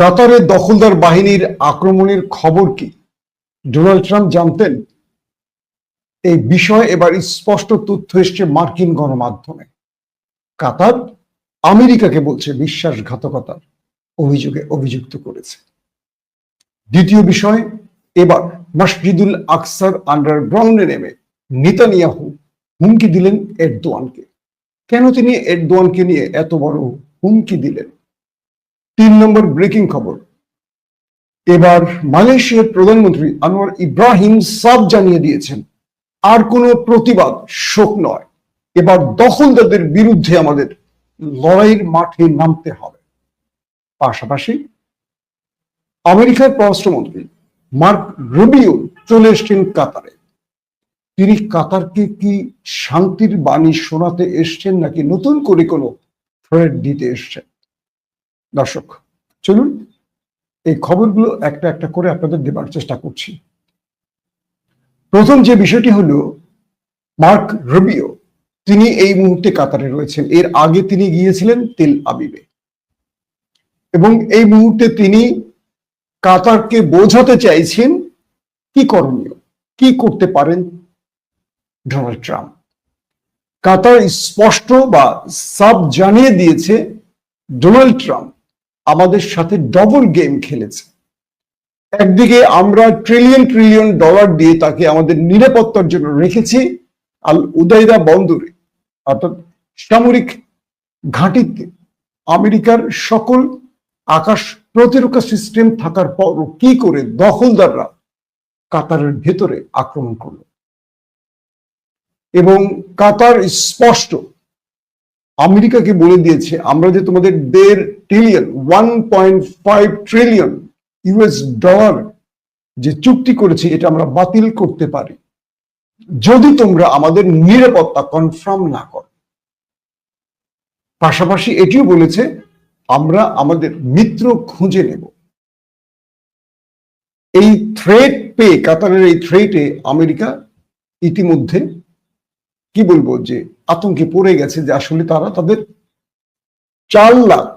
কাতারের দখলদার বাহিনীর আক্রমণের খবর কি? ডোনাল্ড ট্রাম্প জানতেন এই বিষয়ে এবার স্পষ্ট তথ্য এসছে মার্কিন গণমাধ্যমে। কাতার আমেরিকাকে বলছে বিশ্বাসঘাতকতার অভিযোগে অভিযুক্ত করেছে। দ্বিতীয় বিষয়, এবার মসজিদুল আকসার আন্ডারগ্রাউন্ডে নেমে নেতানিয়াহু হুমকি দিলেন এরদোয়ানকে। কেন তিনি এরদোয়ানকে নিয়ে এত বড় হুমকি দিলেন? তিন নম্বর ব্রেকিং খবর। এবার মালয়েশিয়ার প্রধানমন্ত্রী আনোয়ার ইব্রাহিম সাব জানিয়ে দিয়েছেন, আর কোনো প্রতিবাদ শোক নয়। এবার দখলদারদের বিরুদ্ধে আমাদের লড়াইয়ের মাঠে নামতে হবে। পাশাপাশি আমেরিকার পররাষ্ট্রমন্ত্রী মার্ক রুবিও চলে এসছেন কাতারে। তিনি কাতারকে কি শান্তির বাণী শোনাতে এসছেন নাকি নতুন করে কোনো থ্রেড দিতে এসছেন? দর্শক, চলুন এই খবরগুলো একটা একটা করে আপনাদের দেবার চেষ্টা করছি। প্রথম যে বিষয়টি হলো, মার্ক রবিও, তিনি এই মুহূর্তে কাতারে রয়েছেন। এর আগে তিনি গিয়েছিলেন তেল আবিবে। এবং এই মুহূর্তে তিনি কাতারকে বোঝাতে চাইছেন, কি করণীয়, কি করতে পারেন ডোনাল্ড ট্রাম্প। কাতার স্পষ্ট বা সাব জানিয়ে দিয়েছে ডোনাল্ড ট্রাম্প। আমাদের সাথে ডবল গেম খেলেছে। একদিকে আমরা ট্রিলিয়ন ট্রিলিয়ন ডলার দিয়ে তাকে আমাদের নিরাপত্তার জন্য রেখেছি আল উদাইদা বন্দরে, অর্থাৎ সামরিক ঘাঁটিতে। আমেরিকার সকল আকাশ প্রতিরক্ষা সিস্টেম থাকার পরও কি করে দখলদাররা কাতারের ভেতরে আক্রমণ করল। এবং কাতার স্পষ্ট আমেরিকাকে বলে দিয়েছে, আমরা যে তোমাদের দেড় trillion one point five trillion US dollar যে চুক্তি করেছি, এটা আমরা বাতিল করতে পারি। যদি তোমরা আমাদের নিরাপত্তা কনফার্ম না করো। পাশাপাশি এটিও বলেছে, আমরা আমাদের মিত্র খুঁজে নেব। এই থ্রেট পে, কাতারের এই থ্রেটে আমেরিকা ইতিমধ্যে কি বলব যে আতঙ্কে পড়ে গেছে যে আসলে তারা তাদের চার লাখ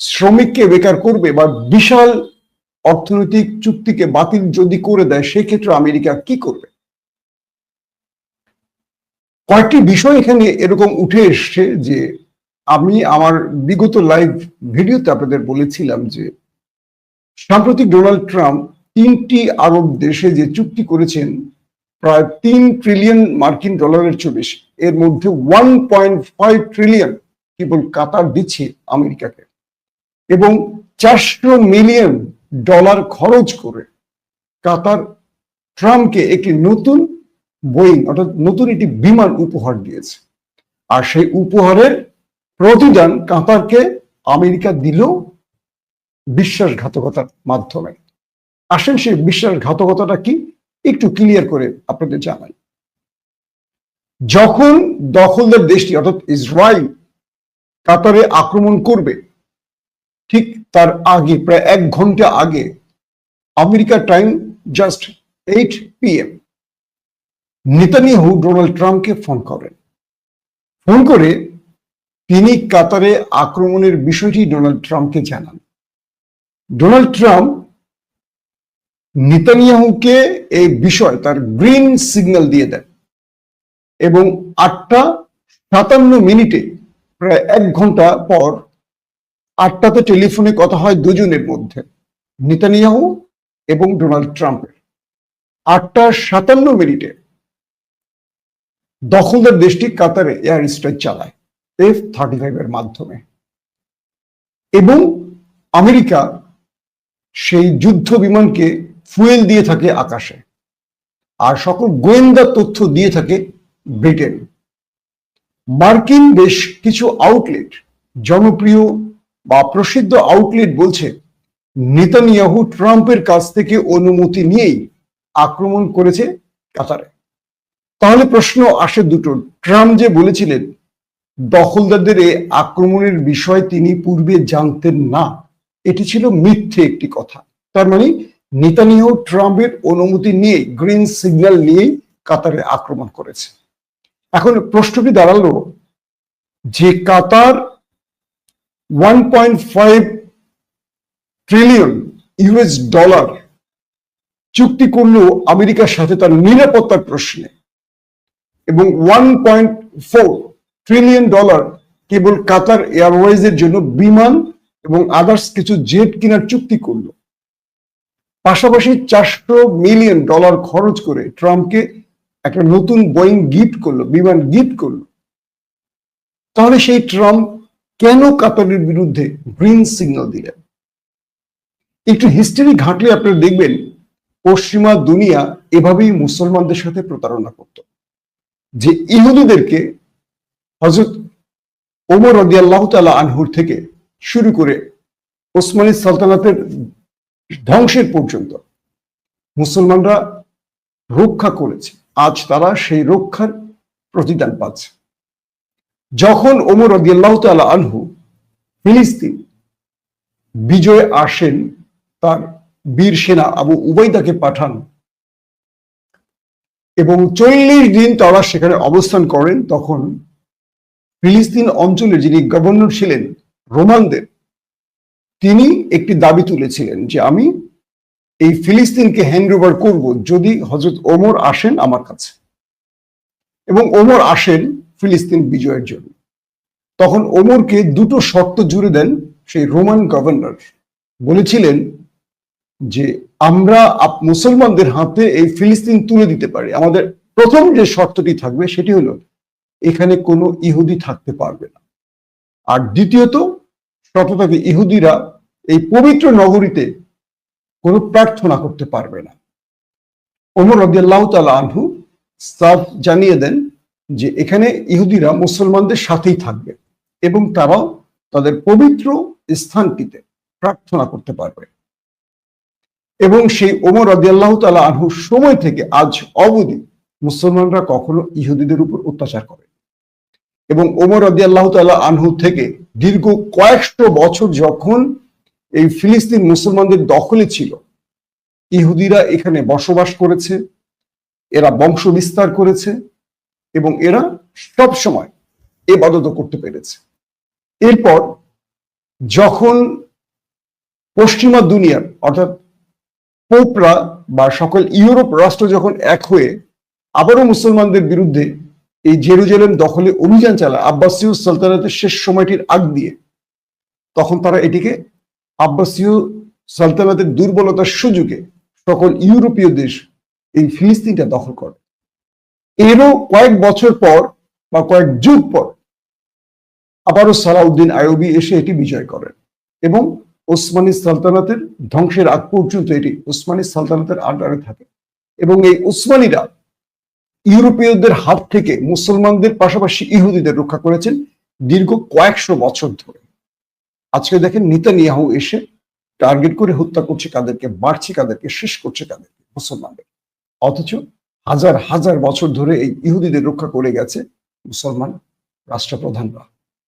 শ্রমিককে বেকার করবে বা বিশাল অর্থনৈতিক চুক্তিকে বাতিল যদি করে দেয়, সেক্ষেত্রে আমেরিকা কি করবে? কয়েকটি বিষয় এখানে এরকম উঠে এসছে যে আমি আমার বিগত লাইভ ভিডিওতে আপনাদের বলেছিলাম যে সাম্প্রতিক ডোনাল্ড ট্রাম্প তিনটি আরব দেশে যে চুক্তি করেছেন, প্রায় তিন ট্রিলিয়ন মার্কিন ডলারের চেয়ে বেশি। এর মধ্যে ওয়ান পয়েন্ট ফাইভ ট্রিলিয়ন কেবল কাতার দিচ্ছে আমেরিকাকে। এবং চারশো মিলিয়ন ডলার খরচ করে কাতার ট্রাম্পকে একটি নতুন বোয়িং, অর্থাৎ নতুন একটি বিমান উপহার দিয়েছে। আর সেই উপহারের প্রতিদান কাতারকে আমেরিকা দিল বিশ্বাসঘাতকতার মাধ্যমে। আসেন সেই বিশ্বাসঘাতকতাটা কি? একটু ক্লিয়ার করে আপনাদের জানাই। যখন দখলদার দেশটি, অর্থাৎ ইসরায়েল কাতারে আক্রমণ করবে, ঠিক তার আগে, প্রায় এক ঘণ্টা আগে আমেরিকার time just eight PM, Netanyahu Donald ট্রাম্পকে ফোন করেন। ফোন করে তিনি কাতারে আক্রমণের বিষয়টি ডোনাল্ড ট্রাম্পকে জানান। ডোনাল্ড ট্রাম্প নেতানিয়াহুকে এই বিষয়, তার গ্রিন সিগন্যাল দিয়ে দেন। এবং আটটা সাতান্ন মিনিটে প্রায় এক ঘণ্টা পর আটটাতে টেলিফোনে কথা হয় দুজনের মধ্যে, নেতানিয়াহু এবং ডোনাল্ড ট্রাম্পের। আটটা সাতান্ন মিনিটে দখলদার দেশটি কাতারে এয়ার স্ট্রাইক চালায়, এফ থার্টি ফাইভের মাধ্যমে। এবং আমেরিকা সেই যুদ্ধ বিমানকে ফুয়েল দিয়ে থাকে আকাশে, আর সকল গোয়েন্দা তথ্য দিয়ে থাকে ব্রিটেন। মার্কিন বেশ কিছু আউটলেট জনপ্রিয় বা প্রসিদ্ধ আউটলেট বলছে, নেতানিয়াহু ট্রাম্পের কাছ থেকে অনুমতি নিয়েই আক্রমণ করেছে কাতারে। তাহলে প্রশ্ন আসে দুটো ট্রাম্প যে বলেছিলেন, দখলদারদের এ আক্রমণের বিষয় তিনি পূর্বে জানতেন না, এটি ছিল মিথ্যে একটি কথা। তার মানে নেতানিয়াহু ট্রাম্পের অনুমতি নিয়ে গ্রিন সিগন্যাল নিয়েই কাতারে আক্রমণ করেছে। এখন প্রশ্নটি দাঁড়াল যে Qatar one point five trillion US dollar চুক্তি করল আমেরিকার সাথে তার নিরাপত্তার প্রশ্নে এবং one point four trillion dollar কেবল কাতার এয়ারওয়েজের জন্য বিমান এবং আদার্স কিছু জেট কেনার চুক্তি করল। পাশাপাশি চারশো মিলিয়ন ডলার খরচ করে ট্রাম্পকে একটা নতুন বোয়িং গিফট করল, বিমান গিফট করল। তাহলে সেই ট্রাম্প কেন কাতারের বিরুদ্ধে গ্রিন সিগন্যাল দিলেন? একটু হিস্ট্রি ঘাটলে আপনারা দেখবেন, পশ্চিমা দুনিয়া এভাবেই মুসলমানদের সাথে প্রতারণা করত। যে ইহুদিদেরকে হজরত ওমর রদি আল্লাহ তালা আনহুর থেকে শুরু করে ওসমানী সালতানাতের ধ্বংসের পর্যন্ত মুসলমানরা রক্ষা করেছে। আজ তারা সেই রক্ষার প্রতিদান পাচ্ছে। যখন ওমর রদিয়াল্লাহ তালা আনহু ফিলিস্তিন বিজয় আসেন, তার বীর সেনা আবু উবাইদাকে পাঠান এবং চল্লিশ দিন তারা সেখানে অবস্থান করেন, তখন ফিলিস্তিন অঞ্চলে যিনি গভর্নর ছিলেন, রোমানদের, তিনি একটি দাবি তুলেছিলেন যে আমি এই ফিলিস্তিনকে হ্যান্ড ওভার করব যদি হজরত ওমর আসেন আমার কাছে। এবং ওমর আসেন ফিলিস্তিন বিজয়ের জন্য। তখন ওমরকে দুটো শর্ত জুড়ে দেন সেই রোমান গভর্নর। বলেছিলেন যে, আমরা মুসলমানদের হাতে এই ফিলিস্তিন তুলে দিতে পারি। আমাদের প্রথম যে শর্তটি থাকবে সেটি হলো, এখানে কোনো ইহুদি থাকতে পারবে না। আর দ্বিতীয়ত, শর্ত থাকে ইহুদিরা এই পবিত্র নগরীতে কোনো প্রার্থনা করতে পারবে না। ওমর রদিয়াল্লাহ তালা আনহু সাফ জানিয়ে দেন যে এখানে ইহুদিরা মুসলমানদের সাথেই থাকবে এবং তারাও তাদের পবিত্র স্থানটিতে প্রার্থনা করতে পারবে। এবং সেই ওমর রদিয়াল্লাহ তালা আনহুর সময় থেকে আজ অবধি মুসলমানরা কখনো ইহুদিদের উপর অত্যাচার করে। এবং ওমর রদিয়াল্লাহ তালা আনহু থেকে দীর্ঘ কয়েকশো বছর যখন এই ফিলিস্তিন মুসলমানদের দখলে ছিল। ইহুদিরা এখানে বসবাস করেছে, এরা বংশ বিস্তার করেছে এবং এরা সব সময় এবাদত করতে পেরেছে। এরপর যখন পশ্চিমা দুনিয়ার অর্থাৎ পোপরা বা সকল ইউরোপ রাষ্ট্র যখন এক হয়ে আবারও মুসলমানদের বিরুদ্ধে এই জেরুজালেম দখলে অভিযান চালায়, আব্বাসীয় সালতানাতের শেষ সময়টির আগ দিয়ে, তখন তারা এটিকে আব্বাসীয় সালতানাতের দুর্বলতার সুযোগে সকল ইউরোপীয় দেশ এই ফিলিস্তিনটা দখল করে। এরও কয়েক বছর পর বা কয়েক যুগ পর আবারও সালাউদ্দিন আয়ুবি এসে এটি বিজয় করেন এবং ওসমানী সালতানাতের ধ্বংসের আগ পর্যন্ত এটি ওসমানী সালতানাতের আন্ডারে থাকে এবং এই উসমানীরা ইউরোপীয়দের হাত থেকে মুসলমানদের পাশাপাশি ইহুদিদের রক্ষা করেছেন দীর্ঘ কয়েকশো বছর ধরে। আজকে দেখেন নিতানিয়াহু এসে টার্গেট করে হত্যা করছে কাদেরকে, মারছে কাদেরকে, শেষ করছে কাদেরকে, মুসলমানদের। অথচ হাজার হাজার বছর ধরে এই ইহুদিদের রক্ষা করে গেছে মুসলমান রাষ্ট্রপ্রধানরা,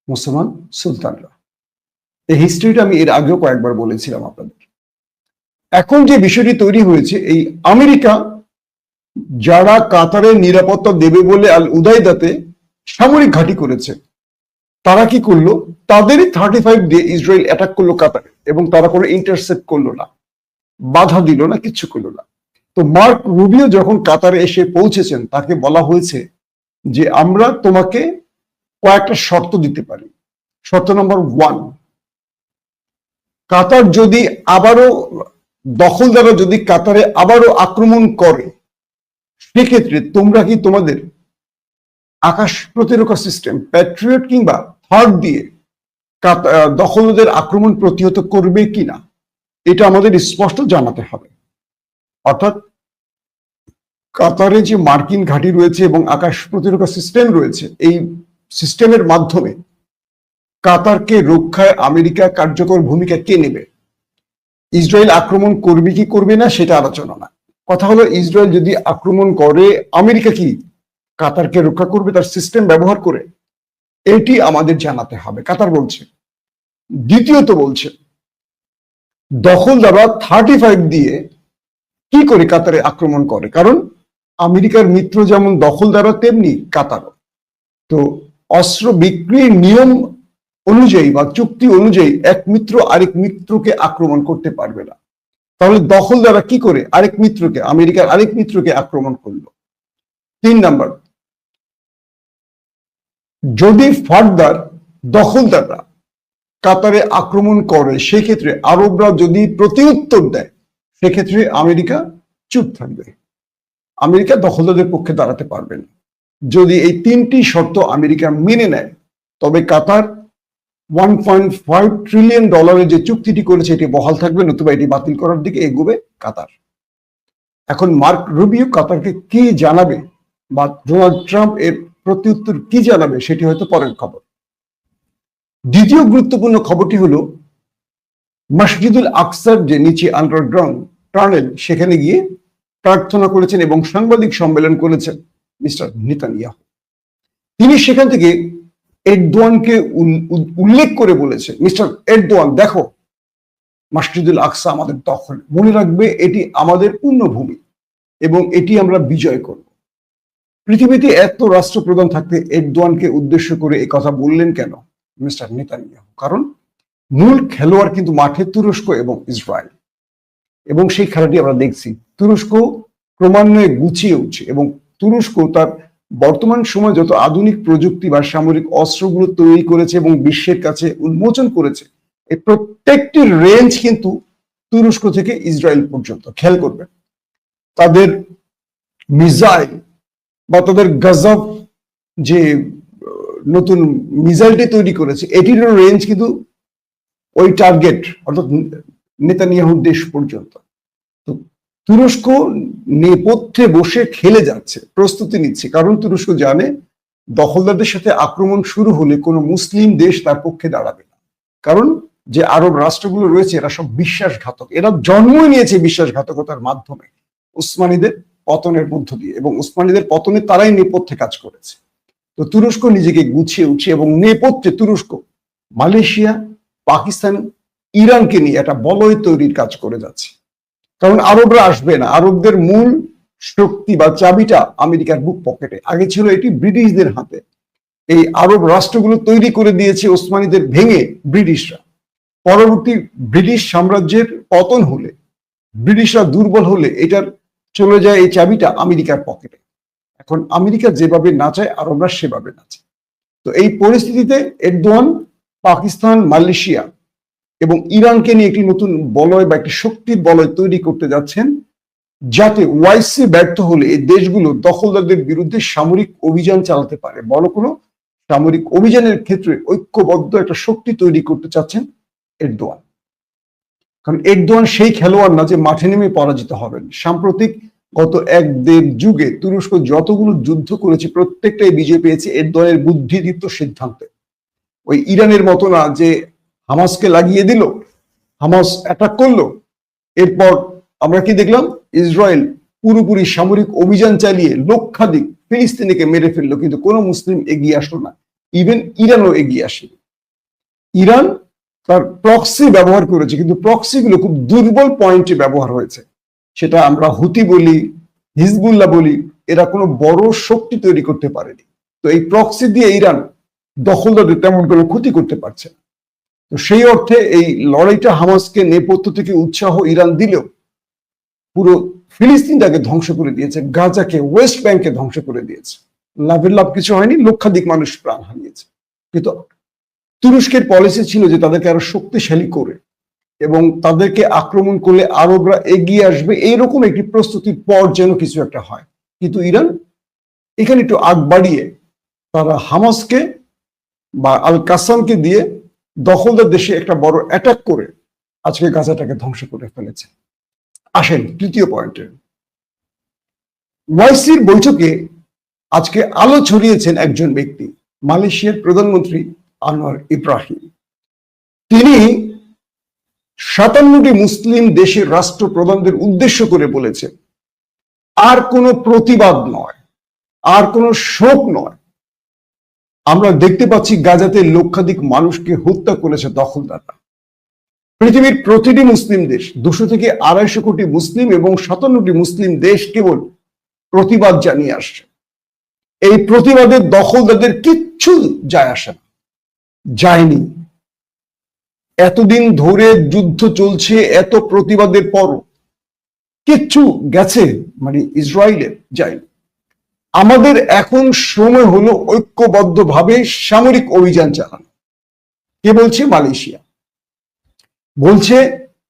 মুসলমান সুলতানরা। এই হিস্ট্রিটা আমি এর আগেও কয়েকবার বলেছিলাম আপনাদের এখন যে বিষয়টি তৈরি হয়েছে, এই আমেরিকা যারা কাতারের নিরাপত্তা দেবে বলে আল উদাইদাতে সামরিক ঘাঁটি করেছে তারা কি করল? তাদেরই thirty five day Israel attack করল কাতারে এবং তারা কোনো ইন্টারসেপ্ট করল না। বাধা দিল না, কিচ্ছু করল না। তো মার্ক রুবিও যখন কাতারে এসে পৌঁছেছেন, তাকে বলা হয়েছে যে, আমরা তোমাকে কয়েকটা শর্ত দিতে পারি। শর্ত নম্বর ওয়ান কাতার যদি আবারও, দখলদাররা যদি কাতারে আবারও আক্রমণ করে, সেক্ষেত্রে তোমরা কি তোমাদের আকাশ প্রতিরক্ষা সিস্টেম প্যাট্রিয়ট কিংবা থার্ড দিয়ে দখলদের আক্রমণ প্রতিহত করবে কিনা, এটা আমাদের স্পষ্ট জানাতে হবে। অর্থাৎ কাতারে যে মার্কিন ঘাঁটি রয়েছে এবং আকাশ প্রতিরক্ষা সিস্টেম রয়েছে, এই সিস্টেমের মাধ্যমে কাতারকে রক্ষায় আমেরিকা কার্যকর ভূমিকা কে নেবে? ইসরায়েল আক্রমণ করবে কি করবে না, সেটা আলোচনা না কথা হলো, ইসরায়েল যদি আক্রমণ করে, আমেরিকা কি কাতারকে রক্ষা করবে, তার সিস্টেম ব্যবহার করে? এটি আমাদের জানাতে হবে। কাতার বলছে। দ্বিতীয়ত বলছে, দখল দখলদাররা থার্টি ফাইভ দিয়ে কি করে কাতারে আক্রমণ করে? কারণ আমেরিকার মিত্র যেমন দখলদাররা তেমনি কাতারও। তো অস্ত্র বিক্রির নিয়ম অনুযায়ী বা চুক্তি অনুযায়ী এক মিত্র আরেক মিত্রকে আক্রমণ করতে পারবে না। তাহলে দখলদাররা কি করে? আরেক মিত্রকে, আমেরিকার আরেক মিত্রকে আক্রমণ করল। তিন নাম্বার যদি ফার্দার দখলদাররা কাতারে আক্রমণ করে, সেক্ষেত্রে আরবরা যদি প্রতিউত্তর দেয়, সেক্ষেত্রে আমেরিকা চুপ থাকবে। আমেরিকা দখলদারদের পক্ষে দাঁড়াতে পারবে না। যদি এই তিনটি শর্ত আমেরিকা মেনে নেয়, তবে Qatar one point five trillion ডলারের যে চুক্তিটি করেছে, এটি বহাল থাকবে, নতুবা এটি বাতিল করার দিকে এগোবে কাতার। এখন মার্ক রুবিও কাতারকে কি জানাবে বা ডোনাল্ড ট্রাম্প এর প্রত্যুত্তর কি জানাবে সেটি হয়তো পরের খবর। দ্বিতীয় গুরুত্বপূর্ণ খবরটি হলো, মসজিদুল আকসার যে নিচে আন্ডারগ্রাউন্ড টানেল সেখানে গিয়ে প্রার্থনা করেছেন এবং সাংবাদিক সম্মেলন করেছেন মিস্টার নেতানিয়াহু। তিনি সেখান থেকে এরদোয়ানকে উল- উল- উল্লেখ করে বলেছে মিস্টার এরদোয়ান, দেখো, মসজিদুল আকসা আমাদের দখল। মনে রাখবে এটি আমাদের পূর্ণভূমি এবং এটি আমরা বিজয় করব। পৃথিবীতে এত রাষ্ট্রপ্রধান থাকতে এরদোয়ানকে উদ্দেশ্য করে এই কথা বললেন কেন? Mister Netanyahu. কারণ মূল খেলোয়াড় কিন্তু মাঠে তুরস্ক এবং ইসরায়েল। এবং সেই খেলাটি আমরা দেখছি। তুরস্ক ক্রমান্বয়ে গুছিয়ে উঠছে এবং তুরস্ক তার বর্তমান সময় যত আধুনিক প্রযুক্তি বা সামরিক অস্ত্রগুলো তৈরি করেছে এবং বিশ্বের কাছে উন্মোচন করেছে, এই প্রত্যেকটি রেঞ্জ কিন্তু তুরস্ক থেকে ইসরায়েল পর্যন্ত। খেয়াল করবে তাদের মিসাইল বা তাদের গজব যে নতুন মিসাইলটি তৈরি করেছে এটিরও রেঞ্জ কিন্তু ওই টার্গেট অর্থাৎ নেতানিয়াহুর দেশ পর্যন্ত। তো তুরস্ক নেপথ্যে বসে খেলে যাচ্ছে, প্রস্তুতি নিচ্ছে। কারণ তুরস্ক জানে দখলদারদের সাথে আক্রমণ শুরু হলে কোনো মুসলিম দেশ তার পক্ষে দাঁড়াবে না। কারণ যে আরব রাষ্ট্রগুলো রয়েছে, এরা সব বিশ্বাসঘাতক। এরা জন্মই নিয়েছে বিশ্বাসঘাতকতার মাধ্যমে। উসমানীদের পতনের মধ্য দিয়ে এবং উসমানীদের পতনে তারাই নেপথ্যে কাজ করেছে। তো তুরস্ক নিজেকে গুছিয়ে উঠছে এবং নেপথ্যে তুরস্ক মালয়েশিয়া, পাকিস্তান, ইরানকে নিয়ে একটা বলয় তৈরির কাজ করে যাচ্ছে। কারণ আরবরা আসবে না। আরবদের মূল শক্তি বা চাবিটা আমেরিকার বুক পকেটে। আগে ছিল এটি ব্রিটিশদের হাতে। এই আরব রাষ্ট্রগুলো তৈরি করে দিয়েছে ওসমানীদের ভেঙে ব্রিটিশরা। পরবর্তী ব্রিটিশ সাম্রাজ্যের পতন হলে, ব্রিটিশরা দুর্বল হলে এটার চলে যায় এই চাবিটা আমেরিকার পকেটে। এখন আমেরিকা যেভাবে নাচায় আমরা সেভাবে নাচে। তো এই পরিস্থিতিতে এরদোয়ান, পাকিস্তান, মালয়েশিয়া এবং ইরানকে নিয়ে একটি নতুন বলয় বা একটি শক্তির বলয় তৈরি করতে যাচ্ছেন যাতে ওয়াইসি ব্যর্থ হলে এই দেশগুলো দখলদারদের বিরুদ্ধে সামরিক অভিযান চালাতে পারে। বড় কোনো, সামরিক অভিযানের ক্ষেত্রে ঐক্যবদ্ধ একটা শক্তি তৈরি করতে চাচ্ছেন এরদোয়ান। কারণ এরদোয়ান সেই খেলোয়াড় না যে মাঠে নেমে পরাজিত হবেন। সাম্প্রতিক গত এক দেড় যুগে তুরস্ক যতগুলো যুদ্ধ করেছে, প্রত্যেকটাই বিজয় পেয়েছে এরদোয়ানের বুদ্ধিদীপ্ত সিদ্ধান্তে। ওই ইরানের মতো না যে হামাসকে লাগিয়ে দিল, হামাস অ্যাটাক করল, এরপর আমরা কি দেখলাম? ইসরায়েল পুরোপুরি সামরিক অভিযান চালিয়ে লক্ষাধিক ফিলিস্তিনিকে মেরে ফেলল, কিন্তু কোনো মুসলিম এগিয়ে আসলো না। ইভেন ইরানও এগিয়ে আসেনি। ইরান তার প্রক্সি ব্যবহার করেছে, কিন্তু প্রক্সি গুলো খুব দুর্বল পয়েন্টে ব্যবহার হয়েছে। সেটা আমরা হুতি বলি, হিজবুল্লাহ বলি, এরা কোনো বড় শক্তি তৈরি করতে পারেনি। তো এই প্রক্সি দিয়ে ইরান দখলদারদের তেমন কোনো ক্ষতি করতে পারছে না। তো সেই অর্থে এই লড়াইটা হামাসকে নেপথ্য থেকে উৎসাহ ইরান দিলেও পুরো ফিলিস্তিনটাকে ধ্বংস করে দিয়েছে, গাজাকে, ওয়েস্ট ব্যাংকে ধ্বংস করে দিয়েছে। লাভের লাভ কিছু হয়নি, লক্ষাধিক মানুষ প্রাণ হারিয়েছে। কিন্তু তুরস্কের পলিসি ছিল যে তাদেরকে আরও শক্তিশালী করে এবং তাদেরকে আক্রমণ করলে আরবরা এগিয়ে আসবে। এইরকম একটি প্রস্তুতির পর যেন কিছু একটা হয়। কিন্তু ইরান এখানে একটু আগ বাড়িয়ে তারা হামাসকে বা আল কাসামকে দিয়ে দখলদার দেশে একটা বড় অ্যাটাক করে আজকে গাজাটাকে ধ্বংস করে ফেলেছে। আসেন তৃতীয় পয়েন্টে ওয়াইসির বৈঠকে আজকে আলো ছড়িয়েছেন একজন ব্যক্তি, মালয়েশিয়ার প্রধানমন্ত্রী আনোয়ার ইব্রাহিম। তিনি সাতান্নটি মুসলিম দেশের রাষ্ট্রপ্রধানদের উদ্দেশ্য করে বলেছেন, আর কোনো প্রতিবাদ নয়, আর কোনো শোক নয়। আমরা দেখতে পাচ্ছি গাজাতে লক্ষাধিক মানুষকে হত্যা করেছে দখলদাররা। পৃথিবীর প্রতিটি মুসলিম দেশ, দুশো থেকে আড়াইশো কোটি মুসলিম এবং সাতান্নটি মুসলিম দেশ কেবল প্রতিবাদ জানিয়ে আসছে। এই প্রতিবাদের দখলদারদের কিচ্ছু যায় আসে না। যায়নি। এতদিন ধরে যুদ্ধ চলছে, এত প্রতিবাদের পর কিচ্ছু গেছে মানে ইসরায়েলের যায়নি। আমাদের এখন সময় হলো ঐক্যবদ্ধভাবে সামরিক অভিযান চালানো। কে বলছে? মালয়েশিয়া। বলছে,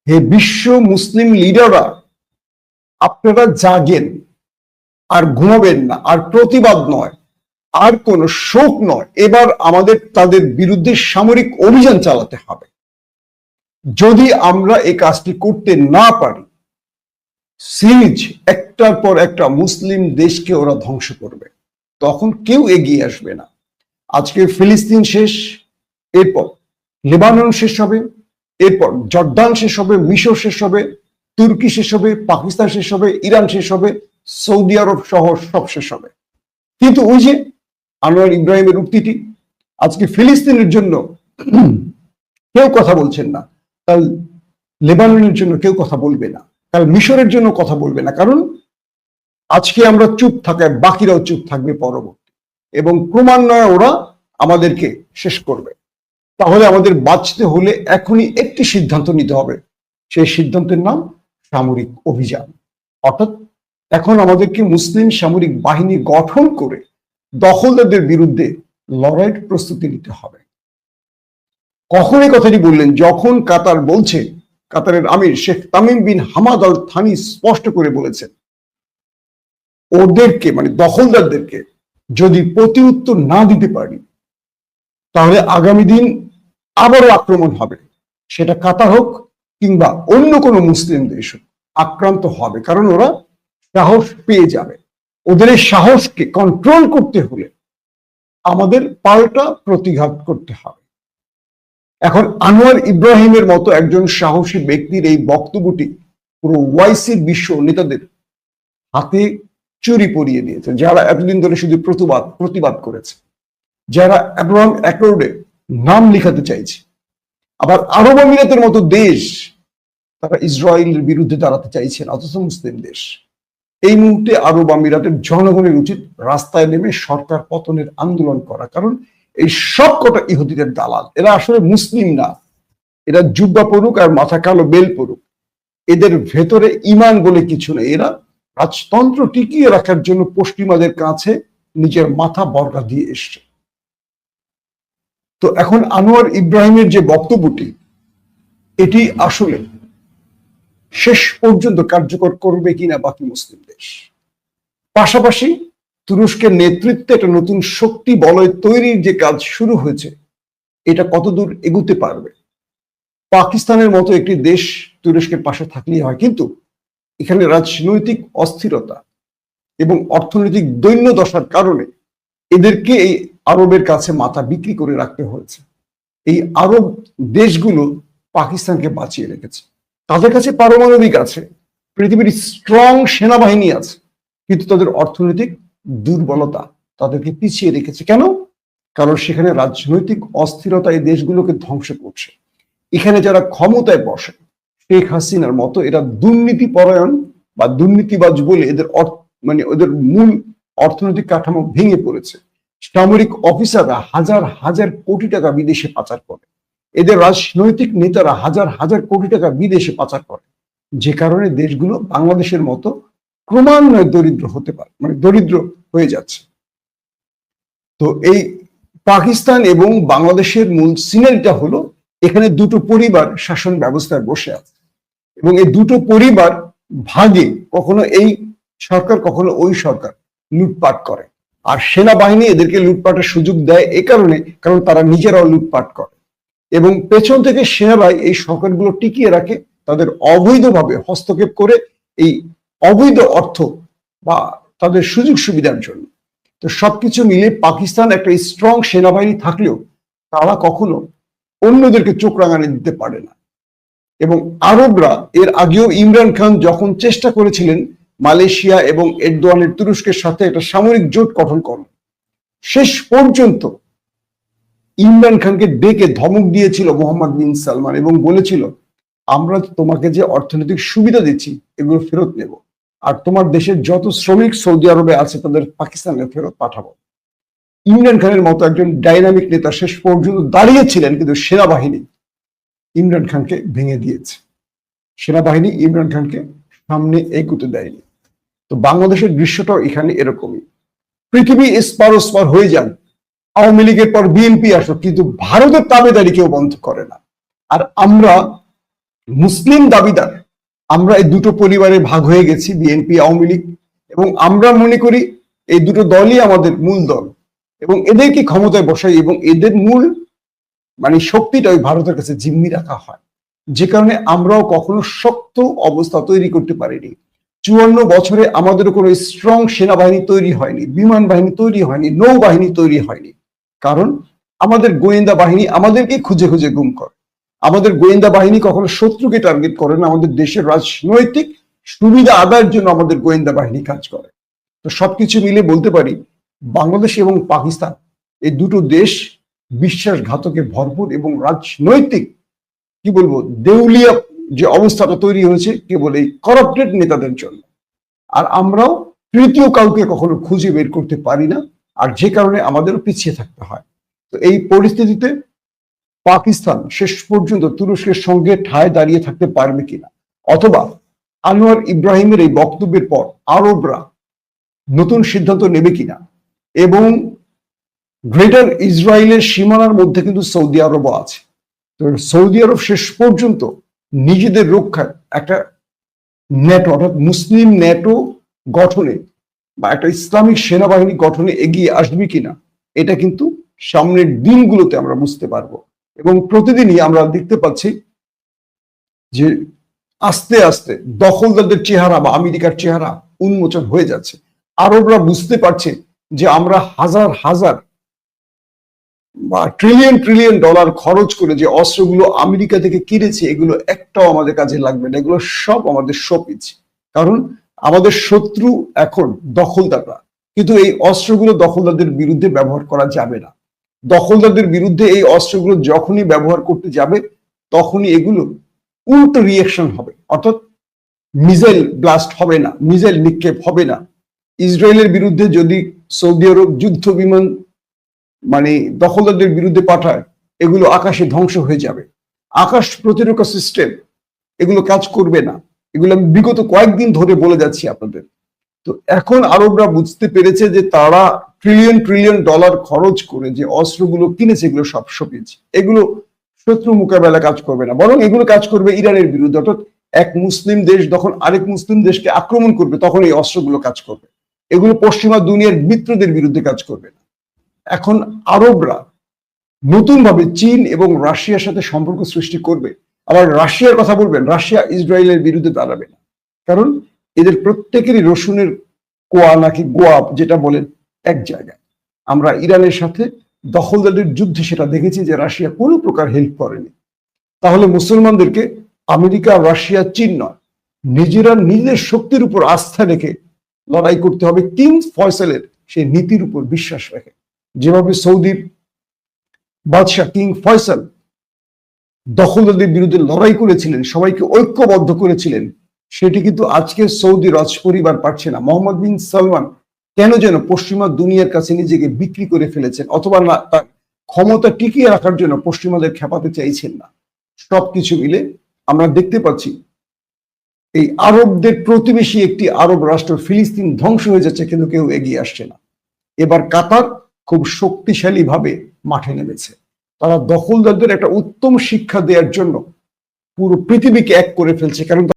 হে বিশ্ব মুসলিম লিডাররা, আপনারা জাগেন, আর ঘুমাবেন না, আর প্রতিবাদ নয়। আর কোন শোক নয়। এবার আমাদের তাদের বিরুদ্ধে সামরিক অভিযান চালাতে হবে। যদি আমরা এই কাজটি করতে না পারি, সিরিজ একটার পর একটা মুসলিম দেশকে ওরা ধ্বংস করবে। তখন কেউ এগিয়ে আসবে না। আজকে ফিলিস্তিন শেষ, এরপর লেবানন শেষ হবে, এরপর জর্দান শেষ হবে, মিশর শেষ হবে, তুর্কি শেষ হবে, পাকিস্তান শেষ হবে, ইরান শেষ হবে, সৌদি আরব সহ সব শেষ হবে। কিন্তু ওই যে আনোয়ার ইব্রাহিমের উক্তিটি, আজকে ফিলিস্তিনের জন্য কেউ কথা বলছেন না, কাল লেবাননের জন্য কেউ কথা বলবে না, কাল মিশরের জন্য কথা বলবে না। কারণ আজকে আমরা চুপ থাকায় বাকিরাও চুপ থাকবে পরবর্তী। এবং ক্রমান্বয়ে ওরা আমাদেরকে শেষ করবে। তাহলে আমাদের বাঁচতে হলে এখনই একটি সিদ্ধান্ত নিতে হবে। সেই সিদ্ধান্তের নাম সামরিক অভিযান। অর্থাৎ এখন আমাদেরকে মুসলিম সামরিক বাহিনী গঠন করে দখলদারদের বিরুদ্ধে লড়াইয়ের প্রস্তুতি নিতে হবে। কখন এই কথাটি বললেন? যখন কাতার বলছে, কাতারের আমির Sheikh Tamim bin Hamad Al Thani স্পষ্ট করে বলেছেন, ওদেরকে মানে দখলদারদেরকে যদি প্রতি উত্তর না দিতে পারি, তাহলে আগামী দিন আবারও আক্রমণ হবে। সেটা কাতার হোক কিংবা অন্য কোনো মুসলিম দেশ হোক, আক্রান্ত হবে। কারণ ওরা সাহস পেয়ে যাবে। ওদের সাহসকে কন্ট্রোল করতে হলে আমাদের পাল্টা প্রতিঘাত করতে হবে। এখন আনোয়ার ইব্রাহিমের মতো একজন সাহসী ব্যক্তির এই বক্তব্যটি পুরো ওয়াইসির বিশ্ব নেতাদের হাতে চুরি পরিয়ে দিয়েছে। যারা এতদিন ধরে শুধু প্রতিবাদ প্রতিবাদ করেছে। যারা অ্যাব্রাহাম অ্যাকর্ডে নাম লিখাতে চাইছে। আবার আরব আমিরাতের মতো দেশ তারা ইসরায়েলের বিরুদ্ধে দাঁড়াতে চাইছেন, অথচ মুসলিম দেশ। এই মুহূর্তে আরব আমিরাতের জনগণের উচিত রাস্তায় নেমে সরকার পতনের আন্দোলন করা। কারণ এই সব কটা ইহুদিদের দালাল, এরা আসলে মুসলিম না। এরা জুব্বা পড়ুক আর মাথা কালো বেল পড়ুক এদের ভেতরে ইমান বলে কিছু নেই। এরা রাজতন্ত্র টিকিয়ে রাখার জন্য পশ্চিমাদের কাছে নিজের মাথা বর্গা দিয়ে এসছে। তো এখন আনোয়ার ইব্রাহিমের যে বক্তব্যটি, এটি আসলে শেষ পর্যন্ত কার্যকর করবে কিনা বাকি মুসলিম দেশ। পাশাপাশি তুরস্কের নেতৃত্বে একটা নতুন শক্তি বলয় তৈরির যে কাজ শুরু হয়েছে, এটা কতদূর এগুতে পারবে? পাকিস্তানের মতো একটি দেশ তুরস্কের পাশে থাকলেই হয়, কিন্তু এখানে রাজনৈতিক অস্থিরতা এবং অর্থনৈতিক দৈন্য দশার কারণে এদেরকে এই আরবের কাছে মাথা বিক্রি করে রাখতে হয়েছে। এই আরব দেশগুলো পাকিস্তানকে বাঁচিয়ে রেখেছে। তাদের কাছে পারমাণবিক আছে, পৃথিবীর স্ট্রং সেনাবাহিনী আছে, কিন্তু তাদের অর্থনৈতিক দুর্বলতা তাদেরকে পিছিয়ে রেখেছে। কেন? কারণ সেখানে রাজনৈতিক অস্থিরতা এই দেশগুলোকে ধ্বংস করছে। এখানে যারা ক্ষমতায় বসে, শেখ হাসিনার মতো এরা দুর্নীতি পরায়ণ বা দুর্নীতিবাজ বলে এদের মানে ওদের মূল অর্থনৈতিক কাঠামো ভেঙে পড়েছে। সামরিক অফিসাররা হাজার হাজার কোটি টাকা বিদেশে পাচার করে। এদের রাজনৈতিক নেতারা হাজার হাজার কোটি টাকা বিদেশে পাচার করে। যে কারণে দেশগুলো বাংলাদেশের মতো ক্রমান্বয়ে দরিদ্র হতে পারে মানে দরিদ্র হয়ে যাচ্ছে। তো এই পাকিস্তান এবং বাংলাদেশের মূল সিনারিটা হলো, এখানে দুটো পরিবার শাসন ব্যবস্থায় বসে আছে। এবং এই দুটো পরিবার ভাগে কখনো এই সরকার, কখনো ওই সরকার লুটপাট করে। আর সেনাবাহিনী এদেরকে লুটপাটের সুযোগ দেয় এ কারণে, কারণ তারা নিজেরাও লুটপাট করে। এবং পেছন থেকে সেনাবাহিনী এই সরকারগুলো টিকিয়ে রাখে, তাদের অবৈধভাবে হস্তক্ষেপ করে এই অবৈধ অর্থ বা তাদের সুযোগ সুবিধার জন্য। তো সবকিছু মিলে পাকিস্তান একটা স্ট্রং সেনাবাহিনী থাকলেও তারা কখনো অন্যদেরকে চোখ রাঙানি দিতে পারে না। এবং আরবরা এর আগেও ইমরান খান যখন চেষ্টা করেছিলেন মালয়েশিয়া এবং এরদোয়ানের তুরস্কের সাথে একটা সামরিক জোট গঠন করেন শেষ পর্যন্ত ইমরান খানকে ডেকে ধমক দিয়েছিল মোহাম্মদ বিন সালমান এবং বলেছিল, আমরা তোমাকে যে অর্থনৈতিক সুবিধা দিচ্ছি, এগুলো ফেরত নেব। আর তোমার দেশের যত শ্রমিক সৌদি আরবে আছে, তাদের পাকিস্তানে ফেরত পাঠাবো। ইমরান খানের মতো একজন ডাইনামিক নেতা শেষ পর্যন্ত দাঁড়িয়েছিলেন, কিন্তু সেনাবাহিনী ইমরান খানকে ভেঙে দিয়েছে। সেনাবাহিনী ইমরান খানকে সামনে এগুতে দেয়নি। তো বাংলাদেশের দৃশ্যটাও এখানে এরকমই। পৃথিবী এসপার ওসপার হয়ে যান আওয়ামী লীগের পর বিএনপি আসুক, কিন্তু ভারতের দাবিদারি কেউ বন্ধ করে না। আর আমরা মুসলিম দাবিদার, আমরা এই দুটো পরিবারে ভাগ হয়ে গেছি, বিএনপি, আওয়ামী লীগ, এবং আমরা মনে করি এই দুটো দলই আমাদের মূল দল। এবং এদেরকে ক্ষমতায় বসাই, এবং এদের মূল মানে শক্তিটা ওই ভারতের কাছে জিম্মি রাখা হয়। যে কারণে আমরাও কখনো শক্ত অবস্থা তৈরি করতে পারিনি। চুয়ান্ন বছরে আমাদের কোনো স্ট্রং সেনাবাহিনী তৈরি হয়নি, বিমান বাহিনী তৈরি হয়নি, নৌবাহিনী তৈরি হয়নি। কারণ আমাদের গোয়েন্দা বাহিনী আমাদেরকে খুঁজে খুঁজে গুম করে। আমাদের গোয়েন্দা বাহিনী কখনো শত্রুকে টার্গেট করে না, আমাদের দেশের রাজনৈতিক সুবিধা আদায়ের জন্য আমাদের গোয়েন্দা বাহিনী কাজ করে। তো সবকিছু মিলে বলতে পারি, বাংলাদেশ এবং পাকিস্তান এই দুটো দেশ বিশ্বাসঘাতকে ভরপুর এবং রাজনৈতিক, কি বলব, দেউলিয়া যে অবস্থাটা তৈরি হয়েছে কেবল এই করাপ্টেড নেতাদের জন্য। আর আমরাও তৃতীয় কাউকে কখনো খুঁজে বের করতে পারি না। আর যে কারণে আমাদেরও পিছিয়ে থাকতে হয়। তো এই পরিস্থিতিতে পাকিস্তান শেষ পর্যন্ত তুরস্কের সঙ্গে ঠায় দাঁড়িয়ে থাকতে পারবে কিনা? অথবা আনোয়ার ইব্রাহিমের এই বক্তব্যের পর আরবরা নতুন সিদ্ধান্ত নেবে কিনা? এবং গ্রেটার ইসরায়েলের সীমানার মধ্যে কিন্তু সৌদি আরবও আছে। তো সৌদি আরব শেষ পর্যন্ত নিজেদের রক্ষায় একটা ন্যাটো অর্থাৎ মুসলিম ন্যাটো গঠনে বা একটা ইসলামিক সেনাবাহিনী গঠনে এগিয়ে আসবে কিনা, এটা কিন্তু সামনের দিনগুলোতে আমরা বুঝতে পারব। এবং প্রতিদিনই আমরা দেখতে পাচ্ছি যে আস্তে আস্তে দখলদারদের চেহারা বা আমেরিকার চেহারা উন্মোচন হয়ে যাচ্ছে। আরবরা বুঝতে পারছে যে আমরা হাজার হাজার বা ট্রিলিয়ন ট্রিলিয়ন ডলার খরচ করে যে অস্ত্রগুলো আমেরিকা থেকে কিনেছে, এগুলো একটাও আমাদের কাজে লাগবে না, এগুলো সব আমাদের শপিজ কারণ আমাদের শত্রু এখন দখলদাররা। কিন্তু এই অস্ত্রগুলো দখলদারদের বিরুদ্ধে ব্যবহার করা যাবে না। দখলদারদের বিরুদ্ধে এই অস্ত্রগুলো যখনই ব্যবহার করতে যাবে, তখনই এগুলো উল্টো রিয়েকশন হবে। অর্থাৎ মিসাইল ব্লাস্ট হবে না মিসাইল নিক্ষেপ হবে না। ইসরায়েলের বিরুদ্ধে যদি সৌদি আরব যুদ্ধ বিমান মানে দখলদারদের বিরুদ্ধে পাঠায়, এগুলো আকাশে ধ্বংস হয়ে যাবে। আকাশ প্রতিরক্ষা সিস্টেম এগুলো কাজ করবে না। এগুলো আমি বিগত কয়েকদিন ধরে বলে যাচ্ছি আপনাদের। তো এখন আরবরা বুঝতে পেরেছে যে তারা ট্রিলিয়ন ট্রিলিয়ন ডলার খরচ করে যে অস্ত্রগুলো কিনেছে, এগুলো সব সপিজ এগুলো শত্রু মোকাবেলা কাজ করবে না। বরং এগুলো কাজ করবে ইরানের বিরুদ্ধে। অর্থাৎ এক মুসলিম দেশ যখন আরেক মুসলিম দেশকে আক্রমণ করবে, তখন এই অস্ত্রগুলো কাজ করবে। এগুলো পশ্চিমা দুনিয়ার মিত্রদের বিরুদ্ধে কাজ করবে না। এখন আরবরা নতুনভাবে চীন এবং রাশিয়ার সাথে সম্পর্ক সৃষ্টি করবে। আবার রাশিয়ার কথা বলবেন, রাশিয়া ইসরায়েলের বিরুদ্ধে দাঁড়াবে না। কারণ এদের প্রত্যেকেরই রসুনের কোয়া নাকি গোয়াপ যেটা বলেন এক জায়গায়। আমরা ইরানের সাথে দখলদারদের যুদ্ধে সেটা দেখেছি যে রাশিয়া কোনো প্রকার হেল্প করেনি। তাহলে মুসলমানদেরকে আমেরিকা, রাশিয়া, চীন নয়, নিজেরা নিজের শক্তির উপর আস্থা রেখে লড়াই করতে হবে কিং ফয়সালের সেই নীতির উপর বিশ্বাস রেখে। যেভাবে সৌদির বাদশাহ কিং ফয়সাল দখলদারদের বিরুদ্ধে লড়াই করেছিলেন, সবাইকে ঐক্যবদ্ধ করেছিলেন, সেটি কিন্তু আজকে সৌদি রাজ পরিবার পারছে না। মোহাম্মদ বিন সালমান কেন যেন পশ্চিমা দুনিয়ার কাছে নিজেকে বিক্রি করে ফেলেছেন, অথবা না, তার ক্ষমতা টিকিয়ে রাখার জন্য পশ্চিমাদের খেপাতে চাইছেন না। সবকিছু মিলে আমরা দেখতে পাচ্ছি, এই আরবদের প্রতিবেশী একটি আরব রাষ্ট্র ফিলিস্তিন ধ্বংস হয়ে যাচ্ছে, কিন্তু কেউ এগিয়ে আসছে না। এবার কাতার খুব শক্তিশালী ভাবে মাঠে নেমেছে। তারা দখলদারদের একটা উত্তম শিক্ষা দেওয়ার জন্য পুরো পৃথিবীকে এক করে ফেলছে। কারণ